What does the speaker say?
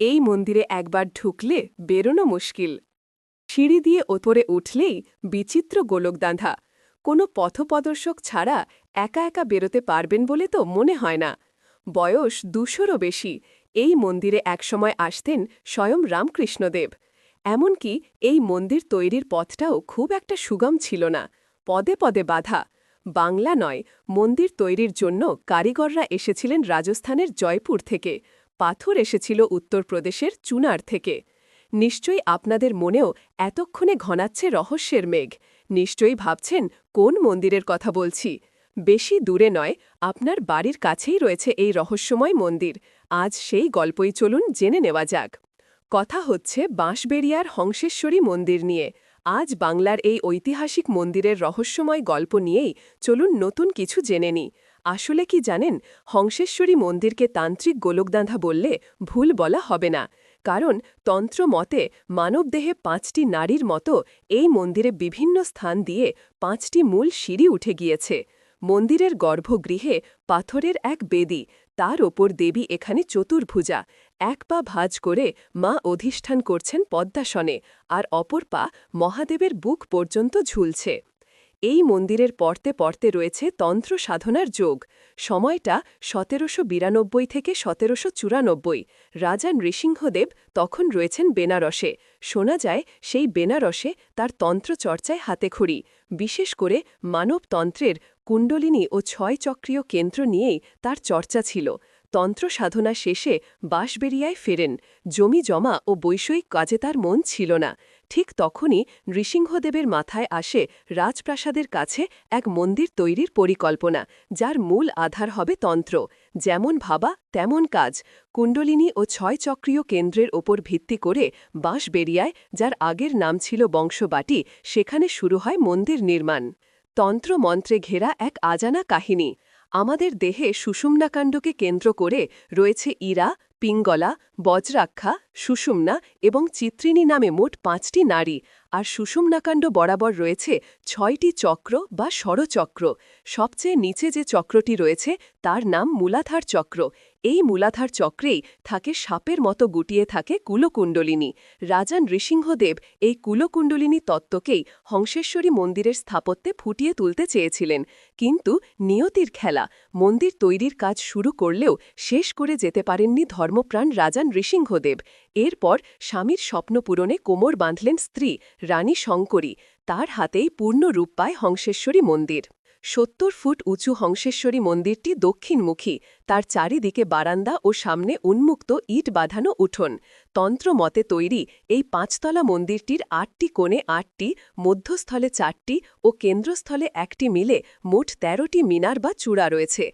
এই মন্দিরে একবার ঢুকলে বেরোনো মুশকিল। সিঁড়ি দিয়ে ওপরে উঠলেই বিচিত্র গোলকদাঁধা কোনো পথপ্রদর্শক ছাড়া একা একা বেরোতে পারবেন বলে তো মনে হয় না। বয়স দুশোরও বেশি। এই মন্দিরে একসময় আসতেন স্বয়ং রামকৃষ্ণদেব। এমনকি এই মন্দির তৈরির পথটাও খুব একটা সুগম ছিল না। পদে পদে বাধা। বাংলা নয়, মন্দির তৈরির জন্য কারিগররা এসেছিলেন রাজস্থানের জয়পুর থেকে। পাথর এসেছিল উত্তরপ্রদেশের চুনার থেকে। নিশ্চয়ই আপনাদের মনেও এতক্ষণে ঘনাচ্ছে রহস্যের মেঘ। নিশ্চয়ই ভাবছেন কোন মন্দিরের কথা বলছি। বেশি দূরে নয়, আপনার বাড়ির কাছেই রয়েছে এই রহস্যময় মন্দির। আজ সেই গল্পই চলুন জেনে নেওয়া যাক। কথা হচ্ছে বাঁশবেড়িয়ার হংসেশ্বরী মন্দির নিয়ে। আজ বাংলার এই ঐতিহাসিক মন্দিরের রহস্যময় গল্প নিয়েই চলুন নতুন কিছু জেনে নিই। আসলে কি জানেন, হংসেশ্বরী মন্দিরকে তান্ত্রিক গোলকদাঁধা বললে ভুল বলা হবে না। কারণ তন্ত্র মতে মানবদেহে পাঁচটি নারীর মতো এই মন্দিরে বিভিন্ন স্থান দিয়ে পাঁচটি মূল সিঁড়ি উঠে গিয়েছে। মন্দিরের গর্ভগৃহে পাথরের এক বেদি, তার ওপর দেবী এখানে চতুর্ভুজা, এক পা ভাজ করে মা অধিষ্ঠান করছেন পদ্মাসনে, আর অপর পা মহাদেবের বুক পর্যন্ত ঝুলছে। এই মন্দিরের পর্তে পর্তে রয়েছে তন্ত্র সাধনার যোগ। সময়টা সতেরোশো বিরানব্বই থেকে সতেরোশো চুরানব্বই। রাজা নৃসিংহদেব তখন রয়েছেন বেনারসে। শোনা যায় সেই বেনারসে তার তন্ত্রচর্চায় হাতেখড়ি বিশেষ করে মানবতন্ত্রের কুণ্ডলিনী ও ছয় চক্রীয় কেন্দ্র নিয়েই তার চর্চা ছিল। তন্ত্র সাধনা শেষে বাঁশবেরিয়ায় ফেরেন। জমি জমা ও বৈষয়িক কাজে তার মন ছিল না। ঠিক তখনই নৃসিংহদেবের মাথায় আসে রাজপ্রাসাদের কাছে এক মন্দির তৈরির পরিকল্পনা, যার মূল আধার হবে তন্ত্র। যেমন ভাবা, তেমন কাজ। কুণ্ডলিনী ও ছয় চক্রীয় কেন্দ্রের ওপর ভিত্তি করে বাঁশবেরিয়ায় যার আগের নাম ছিল বংশবাটি, সেখানে শুরু হয় মন্দির নির্মাণ। তন্ত্র মন্ত্রে ঘেরা এক আজানা কাহিনী। আমাদের দেহে সুষুম্নাকাণ্ডকে কেন্দ্র করে রয়েছে ইরা পিঙ্গলা বজরাক্ষা সুষুম্না এবং চিত্রিণী নামে মোট পাঁচটি নারী। আর সুষুম্নাকাণ্ড বরাবর রয়েছে ছয়টি চক্র বা ষড়চক্র। সবচেয়ে নিচে যে চক্রটি রয়েছে, তার নাম মূলাধার চক্র। এই মূলাধার চক্রেই থাকে সাপের মতো গুটিয়ে থাকে কুলকুণ্ডলিনী। রাজান ঋসিংহদেব এই কুলকুণ্ডলিনী তত্ত্বকেই হংসেশ্বরী মন্দিরের স্থাপত্যে ফুটিয়ে তুলতে চেয়েছিলেন। কিন্তু নিয়তির খেলা, মন্দির তৈরির কাজ শুরু করলেও শেষ করে যেতে পারেননি ধর্মপ্রাণ রাজান ঋসিংহদেব এরপর স্বামীর স্বপ্ন পূরণে কোমর বাঁধলেন স্ত্রী রানী শঙ্করী তার হাতেই পূর্ণ রূপ পায় হংসেশ্বরী মন্দির। সত্তর ফুট উঁচু হংসেশ্বরী মন্দিরটি দক্ষিণমুখী, তার চারিদিকে বারান্দা ও সামনে উন্মুক্ত ইট বাঁধানো উঠোন। তন্ত্রমতে তৈরি এই পাঁচতলা মন্দিরটির আটটি কোণে আটটি, মধ্যস্থলে চারটি ও কেন্দ্রস্থলে একটি মিলে মোট তেরোটি মিনার বা চূড়া রয়েছে।